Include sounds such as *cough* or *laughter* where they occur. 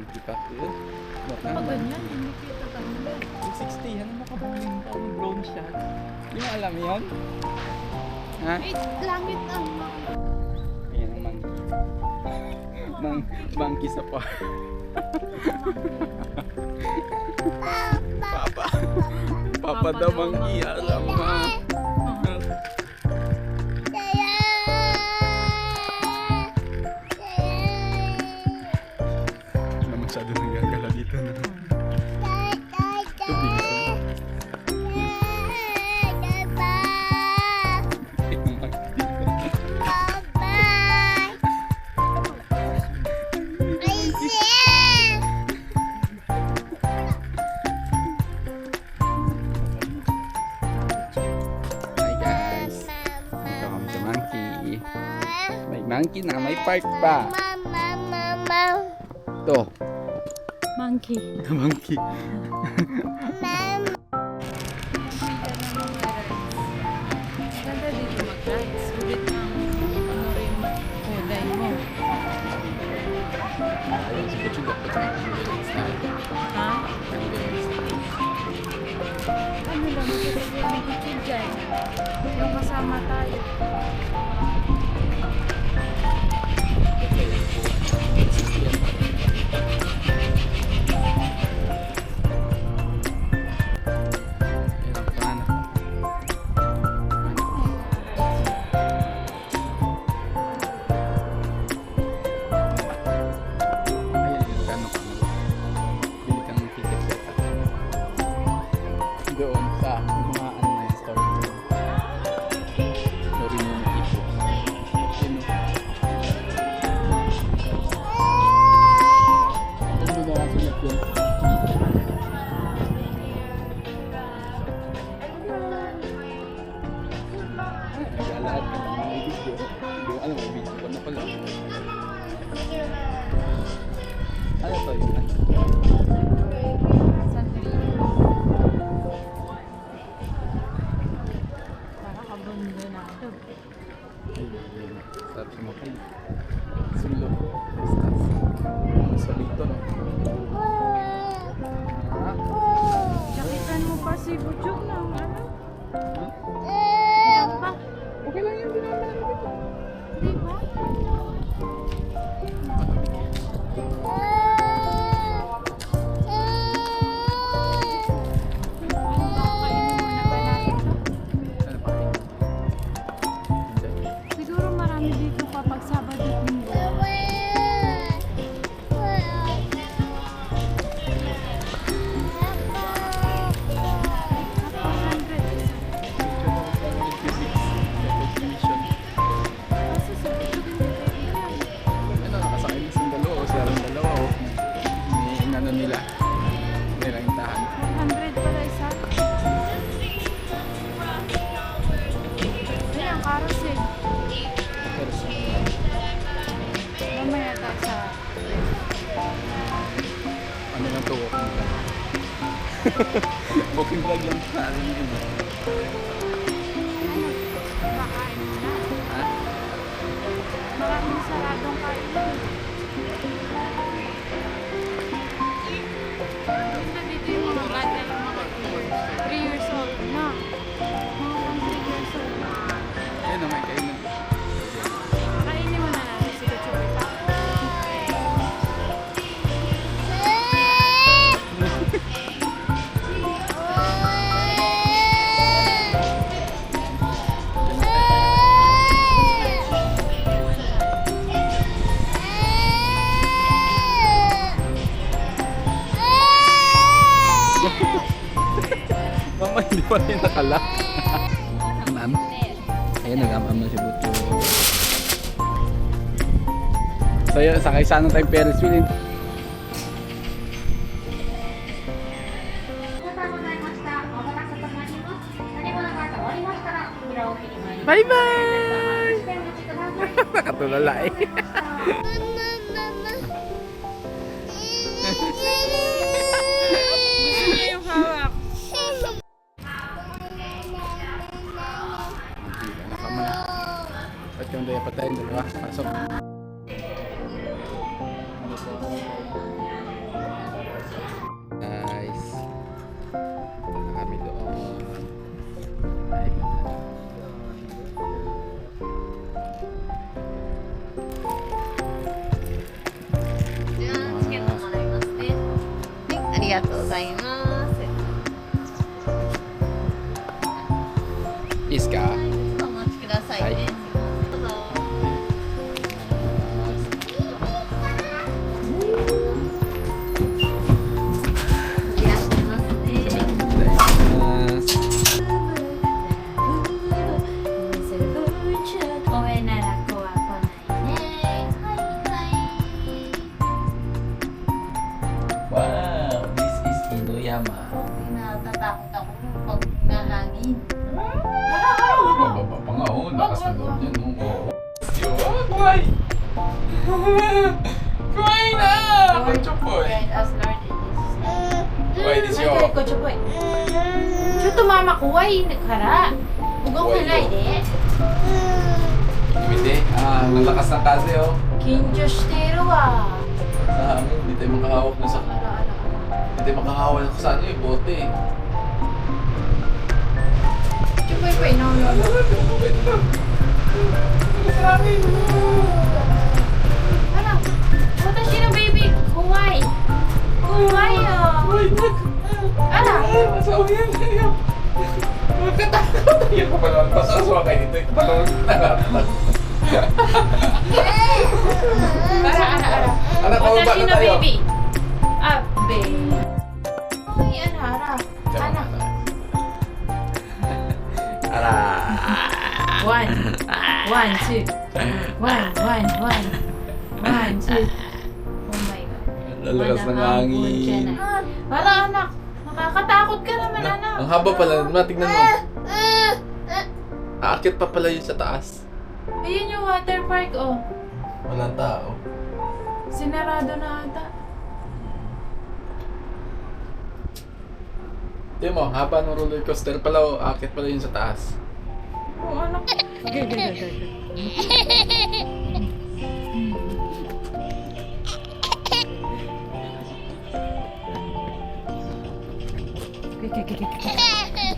Kung kita ko. Pag ganyan, hindi kita talaga. 260, ano makabuling pa yung drone shot. Alam mo yun? Ha? Eh, langit ang Ayan ang monkey. Mang, monkey sa pa. Papa. Papa daw monkey. Alam mo. Monkey na may park pa. Ito. Monkey. *laughs* Monkey. Ano lang, kasi may kitchen dyan. Yung kasama tayo. To yun? Ano? Sarap sumakay. Sulo. Sa dito, no? Sakitan mo pa si Butchok ng ano? Yan pa. Okay lang yun, dinami sa dalawa o may inano nila. May rentahan. 100 pala isa. Ayan. Pero sa Mamaya ta sa... ano lang to, *laughs* walking vlog. lang sa ano yun. Makain na. Ha? Maraming saradong mga 3 years old na. Mga pang 3 years old na. Ayun, may kainan. pa rin nakalak. Ma'am? Ayun, nag-am-am na si Buto. So yun, sakay sana tayong Ferris wheel. Bye bye! *laughs* Nakatulala eh. *laughs* que un día para atrás va, pasó. ありがとうございます。いいすか？お待ちくださいね。はい sa loob niya nung oh. Yun, this yo? Kuchupoy. Chuto mama ko, why ah, nalakas ng kasi oh. Kinjoshitero ah. Sa amin, makahawak na sa... Hindi makahawak na sa ano, eh, bote eh. Chupoy, na ulo. Ano? Watashi no baby, kawaii. Kawaii ah. Ano? Masawa yan. Magkatakot. Yan ko pala. Basta aswa kayo dito. Ito pala. Ara, ara, ara. Ara, kawaba na tayo. baby. Ah, baby. Ay, ano, ara. Ana. Ara. One. One, two. One, one, one. One, two. *laughs* Oh my God. Lalakas ng hangin. Wala, anak. Nakakatakot ka naman, Na- anak. Ang haba pala. Ma, tignan mo. *laughs* Aakit pa pala yun sa taas. Ayun yung water park, oh. Walang tao. Sinarado na ata. Tignan mo, haba ng roller coaster pala. Oh. Aakit pala yun sa taas. Oh, anak. Gak, gak, gak, gak. Gak, gak, gak, gak.